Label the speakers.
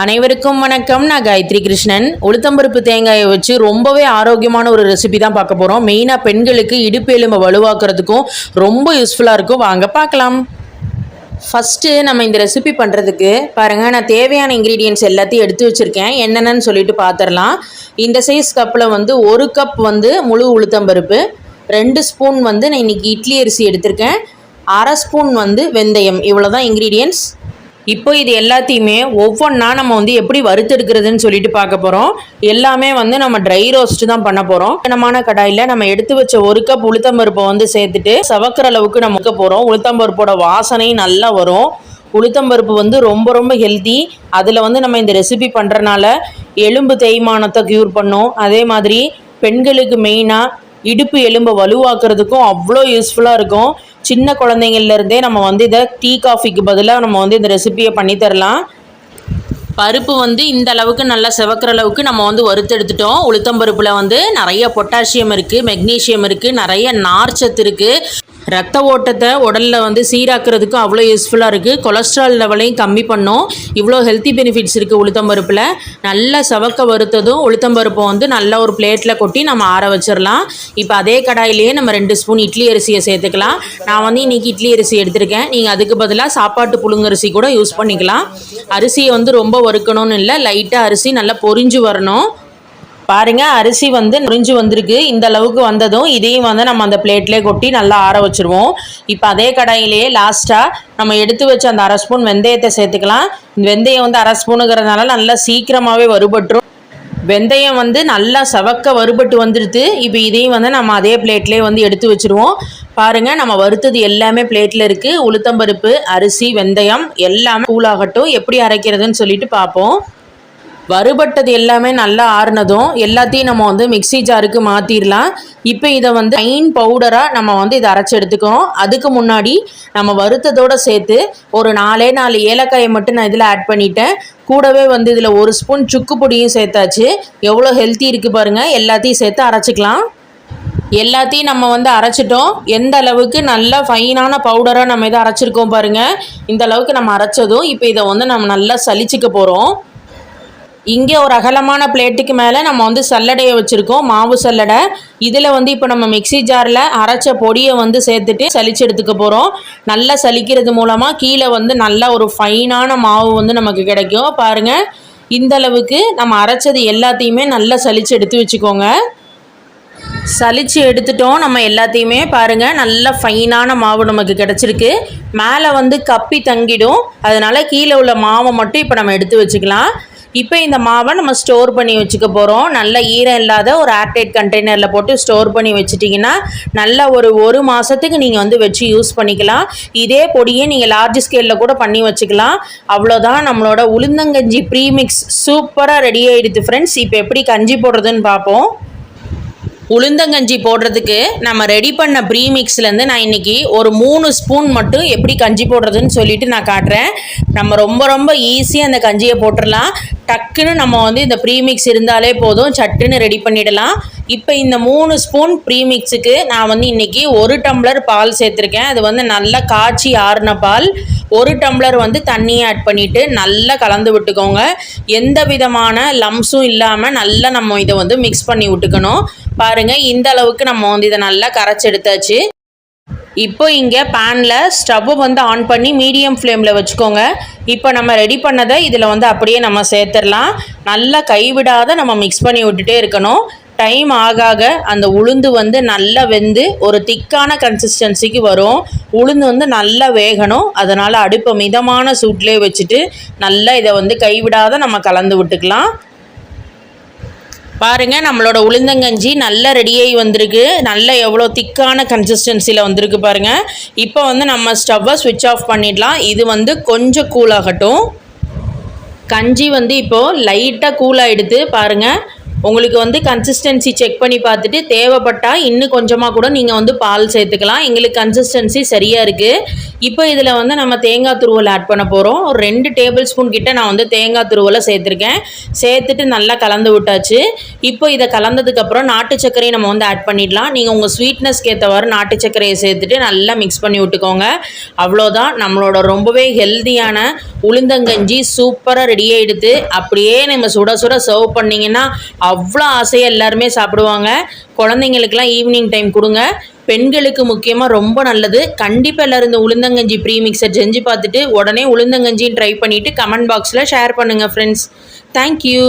Speaker 1: அனைவருக்கும் வணக்கம். நான் காயத்ரி கிருஷ்ணன். உளுத்தம்பருப்பு தேங்காயை வச்சு ரொம்பவே ஆரோக்கியமான ஒரு ரெசிபி தான் பார்க்க போகிறோம் மெயினாக பெண்களுக்கு இடுப்பு எலும்பை வலுவாக்குறதுக்கும் ரொம்ப யூஸ்ஃபுல்லாக இருக்கும். வாங்க பார்க்கலாம். ஃபஸ்ட்டு நம்ம இந்த ரெசிபி பண்ணுறதுக்கு பாருங்கள் நான் தேவையான இன்க்ரீடியன்ஸ் எல்லாத்தையும் எடுத்து வச்சுருக்கேன். என்னென்னு சொல்லிட்டு பார்த்துடலாம் இந்த சைஸ் கப்பில் வந்து ஒரு கப் வந்து முழு உளுத்தம்பருப்பு ரெண்டு ஸ்பூன் வந்து நான் இன்றைக்கி இட்லி அரிசி எடுத்திருக்கேன். அரை ஸ்பூன் வந்து வெந்தயம். இவ்வளோ தான் இன்க்ரீடியன்ஸ் இப்போ இது எல்லாத்தையுமே ஒவ்வொன்றா நம்ம வந்து எப்படி வறுத்தெடுக்கிறதுன்னு சொல்லிட்டு பார்க்க போகிறோம் எல்லாமே வந்து நம்ம ட்ரை ரோஸ்ட் தான் பண்ண போகிறோம் கனமான கடாயில் நம்ம எடுத்து வச்ச ஒரு கப் உளுத்தம்பருப்பை வந்து சேர்த்துட்டு சவக்கிற அளவுக்கு நம்ம வைக்க போகிறோம் உளுத்தம்பருப்போட வாசனை நல்லா வரும். உளுத்தம்பருப்பு வந்து ரொம்ப ரொம்ப ஹெல்த்தி அதில் வந்து நம்ம இந்த ரெசிபி பண்ணுறனால எலும்பு தேய்மானத்தை க்யூர் பண்ணும். அதே மாதிரி பெண்களுக்கு மெயினாக இடுப்பு எலும்பை வலுவாக்குறதுக்கும் அவ்வளோ யூஸ்ஃபுல்லாக இருக்கும். சின்ன குழந்தைங்கள்லேருந்தே நம்ம வந்து இதை டீ காஃபிக்கு பதிலாக நம்ம வந்து இந்த ரெசிபியை பண்ணித்தரலாம் பருப்பு வந்து இந்த அளவுக்கு நல்லா செவக்கிற அளவுக்கு நம்ம வந்து வறுத்தெடுத்துட்டோம். உளுத்தம்பருப்பில் வந்து நிறைய பொட்டாசியம் இருக்குது மெக்னீஷியம் இருக்குது நிறைய நார்ச்சத்து இருக்குது ரத்த ஓட்டத்தை உடலில் வந்து சீராக்கிறதுக்கும் அவ்வளோ யூஸ்ஃபுல்லாக இருக்குது கொலஸ்ட்ரால் லெவலையும் கம்மி பண்ணும். இவ்வளோ ஹெல்த்தி பெனிஃபிட்ஸ் இருக்குது உளுத்தம்பருப்பில் நல்லா சவக்க வறுத்ததும் உளுத்தம்பருப்பை வந்து நல்ல ஒரு பிளேட்டில் கொட்டி நம்ம ஆற வச்சிடலாம் இப்போ அதே கடாயிலேயே நம்ம ரெண்டு ஸ்பூன் இட்லி அரிசியை சேர்த்துக்கலாம். நான் வந்து இன்றைக்கி இட்லி அரிசி எடுத்திருக்கேன். நீங்கள் அதுக்கு பதிலாக சாப்பாட்டு புழுங்கரிசி கூட யூஸ் பண்ணிக்கலாம். அரிசியை வந்து ரொம்ப வறுக்கணும்னு இல்லை லைட்டாக அரிசி நல்லா பொரிஞ்சு வரணும். பாருங்க அரிசி வந்து முறிஞ்சு வந்திருக்கு. இந்த அளவுக்கு வந்ததும் இதையும் வந்து நம்ம அந்த பிளேட்லேயே கொட்டி நல்லா ஆற வச்சிருவோம். இப்போ அதே கடாயிலேயே லாஸ்ட்டாக நம்ம எடுத்து வச்ச அந்த அரை ஸ்பூன் வெந்தயத்தை சேர்த்துக்கலாம். வெந்தயம் வந்து அரை ஸ்பூனுங்கிறதுனால நல்லா சீக்கிரமாகவே வறுபட்டுரும். வெந்தயம் வந்து நல்லா சவக்க வறுபட்டு வந்துடுது இப்போ இதையும் வந்து நம்ம அதே பிளேட்லேயே வந்து எடுத்து வச்சுருவோம். பாருங்கள் நம்ம வறுத்தது எல்லாமே பிளேட்டில் இருக்குது உளுத்தம்பருப்பு அரிசி வெந்தயம் எல்லாமே கூழாகட்டும் எப்படி அரைக்கிறதுன்னு சொல்லிட்டு பார்ப்போம். வறுபட்டது எல்லாமே நல்லா ஆறுனதும் எல்லாத்தையும் நம்ம வந்து மிக்ஸி ஜாருக்கு மாற்றிடலாம் இப்போ இதை வந்து ஃபைன் பவுடராக நம்ம வந்து இதை அரைச்சி எடுத்துக்கோம் அதுக்கு முன்னாடி நம்ம வறுத்ததோடு சேர்த்து ஒரு நாலே நாலு ஏலக்காயை மட்டும் நான் இதில் ஆட் பண்ணிட்டேன். கூடவே வந்து இதில் ஒரு ஸ்பூன் சுக்கு பொடியும் சேர்த்தாச்சு. எவ்வளோ ஹெல்த்தி இருக்குது பாருங்கள் எல்லாத்தையும் சேர்த்து அரைச்சிக்கலாம். எல்லாத்தையும் நம்ம வந்து அரைச்சிட்டோம். எந்த அளவுக்கு நல்லா ஃபைனான பவுடராக நம்ம இதை அரைச்சிருக்கோம் பாருங்கள் இந்த அளவுக்கு நம்ம அரைச்சதும் இப்போ இதை வந்து நம்ம நல்லா சலிச்சுக்க போகிறோம் இங்கே ஒரு அகலமான பிளேட்டுக்கு மேலே நம்ம வந்து சல்லடையை வச்சுருக்கோம் மாவு சல்லடை. இதில் வந்து இப்போ நம்ம மிக்ஸி ஜாரில் அரைச்ச பொடியை வந்து சேர்த்துட்டு சலிச்சு எடுத்துக்க போகிறோம் நல்லா சலிக்கிறது மூலமாக கீழே வந்து நல்ல ஒரு ஃபைனான மாவு வந்து நமக்கு கிடைக்கும். பாருங்கள் இந்த அளவுக்கு நம்ம அரைச்சது எல்லாத்தையுமே நல்லா சலிச்சு எடுத்து வச்சுக்கோங்க. சலிச்சு எடுத்துட்டோம் நம்ம எல்லாத்தையுமே பாருங்கள் நல்ல ஃபைனான மாவு நமக்கு கிடச்சிருக்கு. மேலே வந்து கப்பி தங்கிடும். அதனால் கீழே உள்ள மாவை மட்டும் இப்போ நம்ம எடுத்து வச்சுக்கலாம். இப்போ இந்த மாவை நம்ம ஸ்டோர் பண்ணி வச்சுக்க போகிறோம் நல்ல ஈரம் இல்லாத ஒரு ஏர்டைட் கண்டெய்னரில் போட்டு ஸ்டோர் பண்ணி வச்சுட்டிங்கன்னா நல்ல ஒரு ஒரு மாதத்துக்கு நீங்கள் வந்து வச்சு யூஸ் பண்ணிக்கலாம். இதே பொடியை நீங்கள் லார்ஜ் ஸ்கேலில் கூட பண்ணி வச்சுக்கலாம். அவ்வளோதான் நம்மளோட உளுந்தங்கஞ்சி ப்ரீமிக்ஸ் சூப்பராக ரெடி ஆகிடுது ஃப்ரெண்ட்ஸ் இப்போ எப்படி கஞ்சி போடுறதுன்னு பார்ப்போம். உளுந்தங்கஞ்சி போடுறதுக்கு நம்ம ரெடி பண்ண ப்ரீமிக்ஸ்லேருந்து நான் இன்றைக்கி ஒரு மூணு ஸ்பூன் மட்டும் எப்படி கஞ்சி போடுறதுன்னு சொல்லிட்டு நான் காட்டுறேன். நம்ம ரொம்ப ரொம்ப ஈஸியாக அந்த கஞ்சியை போட்டுடலாம். டக்குன்னு நம்ம வந்து இந்த ப்ரீமிக்ஸ் இருந்தாலே போதும். சட்டுன்னு ரெடி பண்ணிடலாம். இப்போ இந்த மூணு ஸ்பூன் ப்ரீமிக்ஸுக்கு நான் வந்து இன்றைக்கி ஒரு டம்ளர் பால் சேர்த்துருக்கேன். அது வந்து நல்லா காய்ச்சி ஆறுன பால். ஒரு டம்ளர் வந்து தண்ணியை ஆட் பண்ணிவிட்டு நல்லா கலந்து விட்டுக்கோங்க. எந்த விதமான லம்ஸும் இல்லாமல் நல்லா நம்ம இதை வந்து மிக்ஸ் பண்ணி விட்டுக்கணும். பாருங்கள் இந்த அளவுக்கு நம்ம வந்து இதை நல்லா கரைச்சி எடுத்தாச்சு. இப்போ இங்கே பேனில் ஸ்டவ்வை வந்து ஆன் பண்ணி மீடியம் ஃப்ளேமில் வச்சுக்கோங்க. இப்போ நம்ம ரெடி பண்ணதை இதில் வந்து அப்படியே நம்ம சேர்த்துடலாம். நல்லா கைவிடாத நம்ம மிக்ஸ் பண்ணி விட்டுட்டே இருக்கணும். டைம் ஆக ஆக அந்த உளுந்து வந்து நல்லா வெந்து ஒரு திக்கான கன்சிஸ்டன்சிக்கு வரும். உளுந்து வந்து நல்லா வேகணும். அதனால் அடுப்பை மிதமான சூட்லேயே வச்சுட்டு நல்லா இதை வந்து கைவிடாத நம்ம கலந்து விட்டுக்கலாம். பாருங்கள் நம்மளோட உளுந்தங்கஞ்சி நல்லா ரெடியாகி வந்திருக்கு. நல்ல எவ்வளோ திக்கான கன்சிஸ்டன்சியில் வந்திருக்கு பாருங்கள் இப்போ வந்து நம்ம ஸ்டவ்வை ஸ்விட்ச் ஆஃப் பண்ணிடலாம். இது வந்து கொஞ்சம் கூலாகட்டும் கஞ்சி வந்து இப்போது லைட்டாக கூல் ஆகிடுது பாருங்கள் உங்களுக்கு வந்து கன்சிஸ்டன்சி செக் பண்ணி பார்த்துட்டு தேவைப்பட்டால் இன்னும் கொஞ்சமாக கூட நீங்கள் வந்து பால் சேர்த்துக்கலாம். எங்களுக்கு கன்சிஸ்டன்சி சரியாக இருக்குது இப்போ இதில் வந்து நம்ம தேங்காய் துருவல் ஆட் பண்ண போகிறோம் ஒரு ரெண்டு டேபிள் ஸ்பூன் கிட்ட நான் வந்து தேங்காய் துருவலை சேர்த்துருக்கேன். சேர்த்துட்டு நல்லா கலந்து விட்டாச்சு. இப்போ இதை கலந்ததுக்கப்புறம் நாட்டு சர்க்கரையை நம்ம வந்து ஆட் பண்ணிடலாம். நீங்கள் உங்கள் ஸ்வீட்னஸ்க்கு ஏற்றவாறு நாட்டு சர்க்கரையை சேர்த்துட்டு நல்லா மிக்ஸ் பண்ணி விட்டுக்கோங்க. அவ்வளோதான். நம்மளோட ரொம்பவே ஹெல்த்தியான உளுந்தங்கஞ்சி சூப்பராக ரெடி ஆகிடுது அப்படியே நம்ம சுட சுட சர்வ் பண்ணிங்கன்னா அவ்வளோ ஆசையாக எல்லாருமே சாப்பிடுவாங்க. குழந்தைங்களுக்கெல்லாம் ஈவினிங் டைம் கொடுங்க. பெண்களுக்கு முக்கியமாக ரொம்ப நல்லது. கண்டிப்பாக எல்லோரும் இந்த உளுந்தங்கஞ்சி ப்ரீ மிக்சர் செஞ்சு பார்த்துட்டு உடனே உளுந்தங்கஞ்சின்னு ட்ரை பண்ணிவிட்டு கமெண்ட் பாக்ஸில் ஷேர் பண்ணுங்கள் ஃப்ரெண்ட்ஸ் தேங்க்யூ